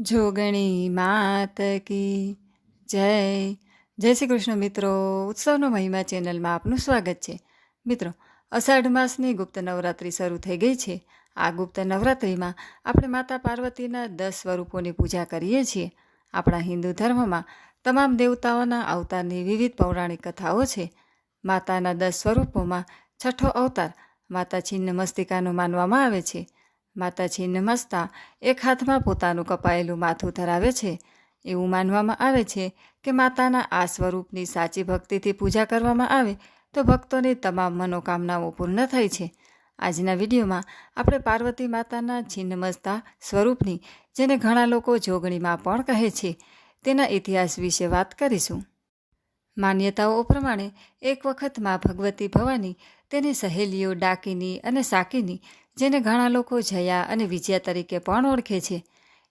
જોગણી માત કી જય. જય શ્રી કૃષ્ણ મિત્રો. ઉત્સવનો મહિમા ચેનલમાં આપનું સ્વાગત છે. મિત્રો, અષાઢ માસની ગુપ્ત નવરાત્રિ શરૂ થઈ ગઈ છે. આ ગુપ્ત નવરાત્રિમાં આપણે માતા પાર્વતીના દસ સ્વરૂપોની પૂજા કરીએ છીએ. આપણા હિન્દુ ધર્મમાં તમામ દેવતાઓના અવતારની વિવિધ પૌરાણિક કથાઓ છે. માતાના દસ સ્વરૂપોમાં છઠ્ઠો અવતાર માતા છિન્ન મસ્તિકાનો માનવામાં આવે છે. માતા નમસ્તા. એક હાથમાં પોતાનું કપાયેલું માથું ધરાવે છે. એવું માનવામાં આવે છે કે માતાના આ સ્વરૂપની સાચી ભક્તિથી પૂજા કરવામાં આવે તો ભક્તોની તમામ મનોકામનાઓ પૂર્ણ થાય છે. આજના વિડીયોમાં આપણે પાર્વતી માતાના છિન્નમસ્તા સ્વરૂપની, જેને ઘણા લોકો જોગણીમાં પણ કહે છે, તેના ઇતિહાસ વિશે વાત કરીશું. માન્યતાઓ પ્રમાણે એક વખત મા ભગવતી ભવાની તેની સહેલીઓ ડાકીની અને સાકીની જેને ઘણા લોકો જયા અને વિજયા તરીકે પણ ઓળખે છે.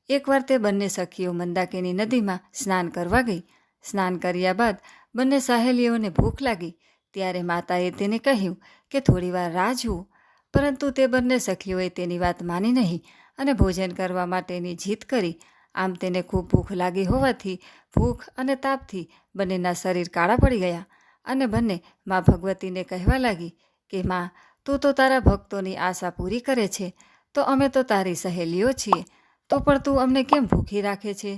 એકવાર તે બંને સખીઓ મંદાકીની નદીમાં સ્નાન કરવા ગઈ. સ્નાન કર્યા બાદ બંને સહેલીઓને ભૂખ લાગી. ત્યારે માતાએ તેને કહ્યું કે થોડીવાર રાહ જુઓ. પરંતુ તે બંને સખીઓએ તેની વાત માની નહીં અને ભોજન કરવા માટેની જીત કરી. આમ તેને ખૂબ ભૂખ લાગી હોવાથી ભૂખ અને તાપથી બંનેના શરીર કાળા પડી ગયા અને બંને મા ભગવતીને કહેવા લાગી કે, માં તું તો તારા ભક્તોની આશા પૂરી કરે છે, તો અમે તો તારી સહેલીઓ છીએ. તો પણ તું અમને કેમ ભૂખી રાખે છે?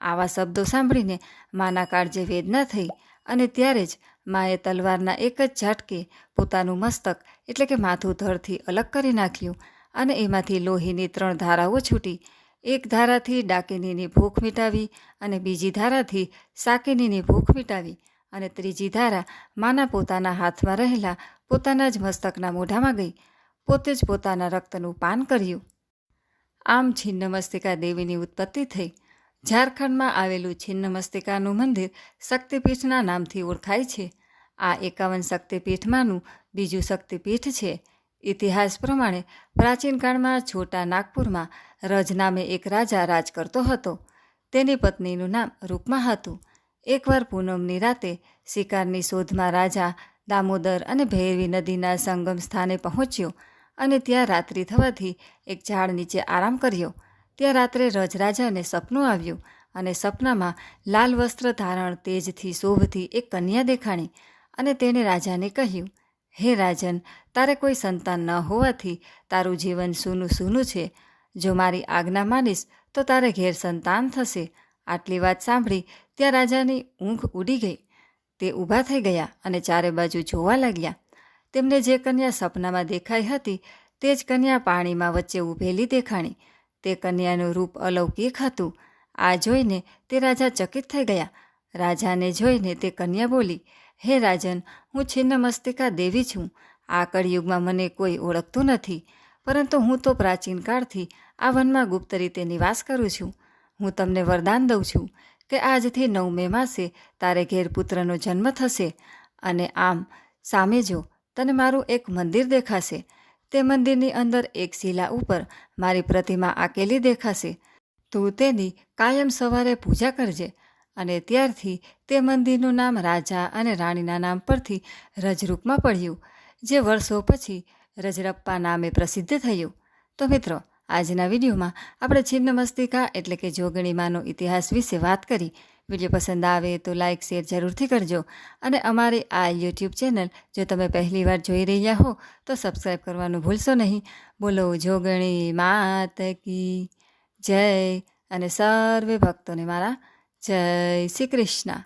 આવા શબ્દો સાંભળીને માના કાળજે વેદના થઈ અને ત્યારે જ માએ તલવારના એક જ ઝાટકે પોતાનું મસ્તક, એટલે કે માથું ધરથી અલગ કરી નાખ્યું અને એમાંથી લોહીની ત્રણ ધારાઓ છૂટી. એક ધારાથી ડાકિનીની ભૂખ મિટાવી અને બીજી ધારાથી સાકિનીની ભૂખ મિટાવી. અને ત્રીજી ધારા માના પોતાના હાથમાં રહેલા પોતાના જ મસ્તકના મોઢામાં ગઈ. પોતે જ પોતાના રક્તનું પાન કર્યું. આમ છિન્નમસ્તિકા દેવીની ઉત્પત્તિ થઈ. ઝારખંડમાં આવેલું છિન્નમસ્તિકાનું મંદિર શક્તિપીઠના નામથી ઓળખાય છે. આ એકાવન શક્તિપીઠમાંનું બીજું શક્તિપીઠ છે. ઇતિહાસ પ્રમાણે પ્રાચીન કાળમાં છોટા નાગપુરમાં રજ નામે એક રાજા રાજ કરતો હતો. તેની પત્નીનું નામ રૂકમા હતું. એકવાર પૂનમની રાતે શિકારની શોધમાં રાજા દામોદર અને ભૈરવી નદીના સંગમ સ્થાને પહોંચ્યો અને ત્યાં રાત્રિ થવાથી એક ઝાડ નીચે આરામ કર્યો. ત્યાં રાત્રે રજરાજાને સપનું આવ્યું અને સપનામાં લાલ વસ્ત્ર ધારણ તેજથી શોભથી એક કન્યા દેખાણી અને તેણે રાજાને કહ્યું, હે રાજન, તારે કોઈ સંતાન ન હોવાથી તારું જીવન સૂનું સૂનું છે. જો મારી આજ્ઞા માનીશ, તો તારે ઘેર સંતાન થશે. આટલી વાત સાંભળી ત્યાં રાજાની ઊંઘ ઉડી ગઈ. તે ઊભા થઈ ગયા અને ચારે બાજુ જોવા લાગ્યા. તેમને જે કન્યા સપનામાં દેખાઈ હતી તે જ કન્યા પાણીમાં વચ્ચે ઊભેલી દેખાણી. તે કન્યાનું રૂપ અલૌકિક હતું. આ જોઈને તે રાજા ચકિત થઈ ગયા. રાજાને જોઈને તે કન્યા બોલી, હે રાજન, હું છિન્ન મસ્તિકા દેવી છું. આ કળિયુગમાં મને કોઈ ઓળખતું નથી. પરંતુ હું તો પ્રાચીન કાળથી આ વનમાં ગુપ્ત રીતે નિવાસ કરું છું. હું તમને વરદાન દઉં છું કે આજથી નવમે માસે તારે ઘેર પુત્રનો જન્મ થશે અને આમ, સામે જો, તને મારું એક મંદિર દેખાશે. તે મંદિરની અંદર એક શિલા ઉપર મારી પ્રતિમા આકેલી દેખાશે. તું તેની કાયમ સવારે પૂજા કરજે અને ત્યારથી તે મંદિરનું નામ રાજા અને રાણીના નામ પરથી રજરૂપમાં પડ્યું, જે વર્ષો પછી રજરપ્પા નામે પ્રસિદ્ધ થયું. તો મિત્રો આજના વિડીયોમાં આપણે છિન્ન મસ્તિકા એટલે કે જોગણીમાનો ઇતિહાસ વિશે વાત કરી. વીડિયો પસંદ આવે તો લાઇક શેર જરૂરથી કરજો. અને અમારી આ યુટ્યુબ ચેનલ જો તમે પહેલીવાર જોઈ રહ્યા હો, તો સબસ્ક્રાઈબ કરવાનું ભૂલશો નહીં. બોલો જોગણી માત કી જય અને સર્વે ભક્તોને મારા જય શ્રી કૃષ્ણ.